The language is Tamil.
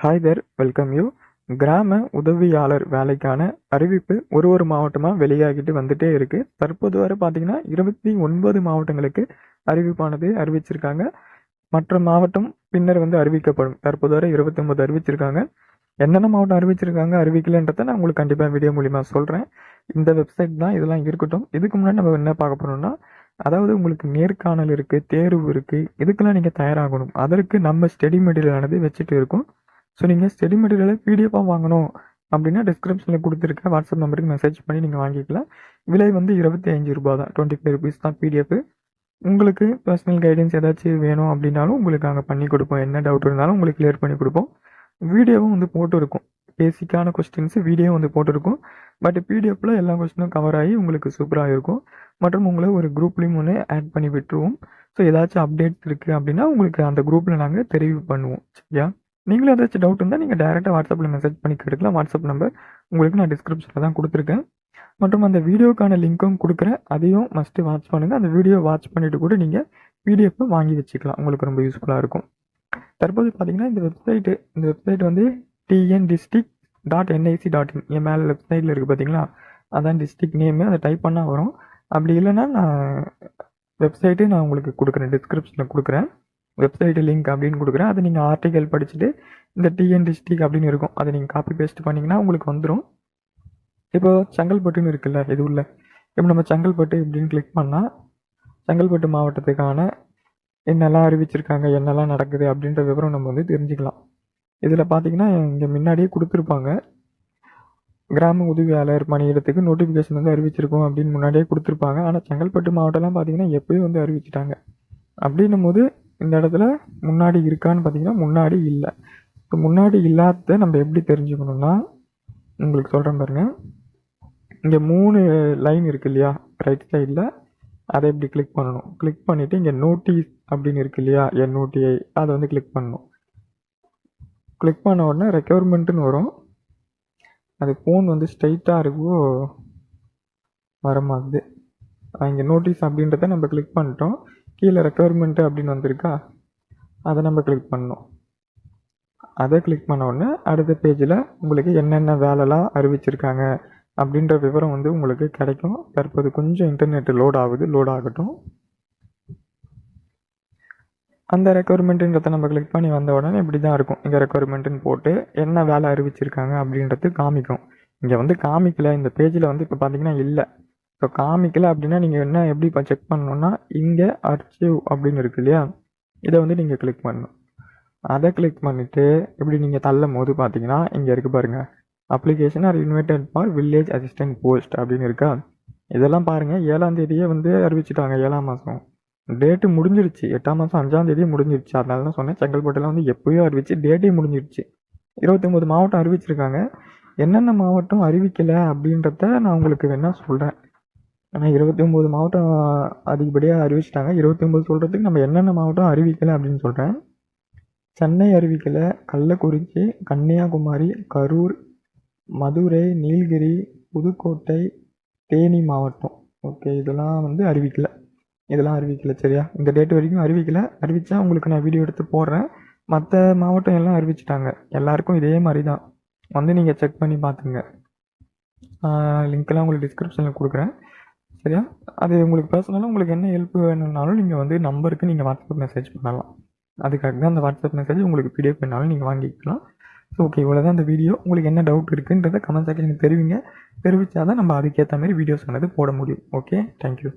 ஹாய் தேர் வெல்கம் யூ கிராம உதவியாளர் வேலைக்கான அறிவிப்பு ஒரு ஒரு மாவட்டமாக வெளியாகிட்டு வந்துட்டே இருக்குது தற்போது வரை பார்த்திங்கன்னா இருபத்தி ஒன்பது மாவட்டங்களுக்கு அறிவிப்பானது அறிவிச்சிருக்காங்க. மற்ற மாவட்டம் பின்னர் வந்து அறிவிக்கப்படும். தற்போது வரை இருபத்தொன்பது அறிவிச்சிருக்காங்க. என்னென்ன மாவட்டம் அறிவிச்சிருக்காங்க அறிவிக்கலன்றதை நான் உங்களுக்கு கண்டிப்பாக வீடியோ மூலிமா சொல்கிறேன் இந்த வெப்சைட் தான் இதெல்லாம் இருக்கட்டும். இதுக்கு முன்னாடி நம்ம என்ன பார்க்க போகிறோம்னா அதாவது உங்களுக்கு நேர்காணல் இருக்குது தேர்வு இருக்குது இதுக்கெல்லாம் நீங்கள் தயாராகணும். அதற்கு நம்ம ஸ்டெடி மெட்டீரியலானது வச்சுட்டு இருக்கோம். ஸோ நீங்கள் ஸ்டடி மெட்டீரியலை பிடிஎஃபாக வாங்கணும் அப்படின்னா டிஸ்கிரிப்ஷனில் கொடுத்துருக்க வாட்ஸ்அப் நம்பருக்கு மெசேஜ் பண்ணி நீங்கள் வாங்கிக்கலாம். விலை வந்து இருபத்தி அஞ்சு ரூபா தான். டுவெண்ட்டி ஃபைவ் ருபீஸ் தான் பிடிஎஃப் உங்களுக்கு பர்சனல் கைடன்ஸ் ஏதாச்சும் வேணும் அப்படின்னாலும் உங்களுக்கு நாங்கள் பண்ணி கொடுப்போம். என்ன டவுட் இருந்தாலும் உங்களுக்கு கிளியர் பண்ணி கொடுப்போம். வீடியோவும் வந்து போட்டு இருக்கும் பேசிக்கான கொஸ்டின்ஸ் வீடியோ வந்து போட்டிருக்கும். பட் பிடிஎஃப்பில் எல்லா கொஸ்டினும் கவர் ஆகி உங்களுக்கு சூப்பராக இருக்கும். மற்றும் உங்களை ஒரு குரூப்லேயும் ஒன்று ஆட் பண்ணி விட்டுருவோம். ஸோ ஏதாச்சும் அப்டேட் இருக்குது அப்படின்னா உங்களுக்கு அந்த குரூப்பில் நாங்கள் தெரிவு பண்ணுவோம். சரியா? நீங்களும் ஏதாச்சும் டவுட் இருந்தால் நீங்கள் டேரெக்டாக வாட்ஸ்அப்பில் மெசேஜ் பண்ணி கேட்டுக்கலாம். வாட்ஸ்அப் நம்பர் உங்களுக்கு நான் டிஸ்கிரிப்ஷனில் தான் கொடுத்துருக்கேன். மற்றும் அந்த வீடியோக்கான லிங்க்கும் கொடுக்குறேன். அதையும் மஸ்ட்டு வாட்ச் பண்ணுங்கள் அந்த வீடியோ வாட்ச் பண்ணிவிட்டு கூட நீங்கள் பிடிஎஃப் வாங்கி வச்சுக்கலாம். உங்களுக்கு ரொம்ப யூஸ்ஃபுல்லாக இருக்கும். தற்போது பார்த்தீங்கன்னா இந்த வெப்சைட்டு இந்த வெப்சைட் வந்து TN district dot NIC dot in என் மேலே வெப்சைட்டில் இருக்குது பார்த்தீங்களா அதான் டிஸ்ட்ரிக் நேமு அதை டைப் பண்ணால் வரும். அப்படி இல்லைன்னா நான் வெப்சைட்டு நான் உங்களுக்கு கொடுக்குறேன். டிஸ்கிரிப்ஷனில் கொடுக்குறேன். வெப்சைட்டு லிங்க் அப்படின்னு கொடுக்குறேன். அதை நீங்கள் ஆர்டிக்கல் படிச்சுட்டு இந்த டிஎன் டிஸ்ட்ரிக் அப்படின்னு இருக்கும். அதை நீங்கள் காப்பி பேஸ்ட் பண்ணிங்கன்னா உங்களுக்கு வந்துடும் இப்போ செங்கல்பட்டுன்னு இருக்குல்ல இது உள்ள? இப்போ நம்ம செங்கல்பட்டு இப்படின்னு கிளிக் பண்ணால் செங்கல்பட்டு மாவட்டத்துக்கான என்னெல்லாம் அறிவிச்சிருக்காங்க என்னெல்லாம் நடக்குது அப்படின்ற விவரம் நம்ம வந்து தெரிஞ்சுக்கலாம். இதில் பார்த்தீங்கன்னா இங்கே முன்னாடியே கொடுத்துருப்பாங்க. கிராம உதவியாளர் பணியிடத்துக்கு நோட்டிஃபிகேஷன் வந்து அறிவிச்சிருக்கோம் அப்படின்னு முன்னாடியே கொடுத்துருப்பாங்க. ஆனால் செங்கல்பட்டு மாவட்டம்லாம் பார்த்தீங்கன்னா எப்பயும் வந்து அறிவிச்சிட்டாங்க. அப்படின்னும் போது இந்த இடத்துல முன்னாடி இருக்கான்னு பார்த்தீங்கன்னா முன்னாடி இல்லை. இப்போ முன்னாடி இல்லாத நம்ம எப்படி தெரிஞ்சுக்கணும்னா உங்களுக்கு சொல்கிறேன் பாருங்க. இங்கே மூணு லைன் இருக்கு இல்லையா? ரைட் சைடில் அதை இப்படி கிளிக் பண்ணணும்? கிளிக் பண்ணிவிட்டு இங்கே நோட்டீஸ் அப்படின்னு இருக்கு இல்லையா? என்ஓடிஐ அதை வந்து கிளிக் பண்ணணும். கிளிக் பண்ண உடனே ரெக்யர்மெண்ட்டுன்னு வரும். அது ஃபோன் வந்து ஸ்ட்ரைட்டாக இருக்கோ வரமாகுது இங்கே நோட்டீஸ் அப்படின்றத நம்ம கிளிக் பண்ணிட்டோம். கீழே ரெக்குவயர்மெண்ட்டு அப்படின்னு வந்திருக்கா? அதை நம்ம கிளிக் பண்ணோம் அதை கிளிக் பண்ண உடனே அடுத்த பேஜில் உங்களுக்கு என்னென்ன வேலைலாம் அறிவிச்சிருக்காங்க அப்படின்ற விவரம் வந்து உங்களுக்கு கிடைக்கும். தற்போது கொஞ்சம் இன்டர்நெட் லோட் ஆகுது லோட் ஆகட்டும். அந்த ரெக்குவயர்மெண்ட்டுன்றதை நம்ம கிளிக் பண்ணி வந்த உடனே இப்படி தான் இருக்கும். இங்கே ரெக்குவயர்மெண்ட்டுன்னு போட்டு என்ன வேலை அறிவிச்சிருக்காங்க அப்படின்றது காமிக்கும். இங்கே வந்து காமிக்கல. இந்த பேஜில் வந்து இப்போ பார்த்தீங்கன்னா இல்லை. ஸோ காமிக்கல அப்படின்னா நீங்கள் என்ன எப்படி இப்போ செக் பண்ணணும்னா இங்கே அர்ச்சிவ் அப்படின்னு இருக்கு இல்லையா? இதை வந்து நீங்கள் கிளிக் பண்ணணும். அதை கிளிக் பண்ணிவிட்டு இப்படி நீங்கள் தள்ளும் போது பார்த்தீங்கன்னா இங்கே இருக்குது பாருங்கள் application are invited for village assistant post அப்படின்னு இருக்கா? இதெல்லாம் பாருங்கள் ஏழாம் தேதியே வந்து அறிவிச்சிட்டாங்க ஏழாம் மாதம் டேட்டு முடிஞ்சிருச்சு. எட்டாம் மாதம் அஞ்சாம் தேதி முடிஞ்சிருச்சு. அதனால தான் சொன்னேன். செங்கல்பட்டுலாம் வந்து எப்போயோ அறிவிச்சு டேட்டே முடிஞ்சிருச்சு. இருபத்தொம்போது மாவட்டம் அறிவிச்சிருக்காங்க. என்னென்ன மாவட்டம் அறிவிக்கலை அப்படின்றத நான் உங்களுக்கு வேணால் சொல்கிறேன் ஆனால் இருபத்தி ஒம்பது மாவட்டம் அதிகப்படியாக அறிவிச்சிட்டாங்க. இருபத்தி ஒம்பது சொல்கிறதுக்கு நம்ம என்னென்ன மாவட்டம் அறிவிக்கலை அப்படின்னு சொல்கிறேன் சென்னை அறிவிக்கலை கள்ளக்குறிச்சி கன்னியாகுமரி கரூர் மதுரை நீலகிரி புதுக்கோட்டை தேனி மாவட்டம். ஓகே இதெல்லாம் வந்து அறிவிக்கலை. இதெல்லாம் அறிவிக்கலை சரியா? இந்த டேட் வரைக்கும் அறிவிக்கலை. அறிவித்தா உங்களுக்கு நான் வீடியோ எடுத்து போடுறேன். மற்ற மாவட்டம் எல்லாம் அறிவிச்சிட்டாங்க. எல்லாருக்கும் இதே மாதிரி தான் வந்து நீங்கள் செக் பண்ணி பார்த்துங்க. லிங்க்கெல்லாம் உங்களுக்கு டிஸ்கிரிப்ஷனில் கொடுக்குறேன். சரியா? அது உங்களுக்கு பர்சனலாக உங்களுக்கு என்ன ஹெல்ப் வேணும்னாலும் நீங்கள் வந்து நம்பருக்கு நீங்கள் வாட்ஸ்அப் மெசேஜ் பண்ணலாம். அதுக்காக தான் அந்த வாட்ஸ்அப் மெசேஜ் உங்களுக்கு பிடிஎஃப் வேணாலும் நீங்கள் வாங்கிக்கலாம். ஸோ ஓகே இவ்வளோ தான் இந்த வீடியோ உங்களுக்கு என்ன டவுட் இருக்குன்றதை கமெண்ட் செக்ஷனுக்கு தெரிவிங்க. தெரிவித்தா தான் நம்ம அதுக்கேற்ற மாதிரி வீடியோஸ் ஆனது போட முடியும். Okay thank you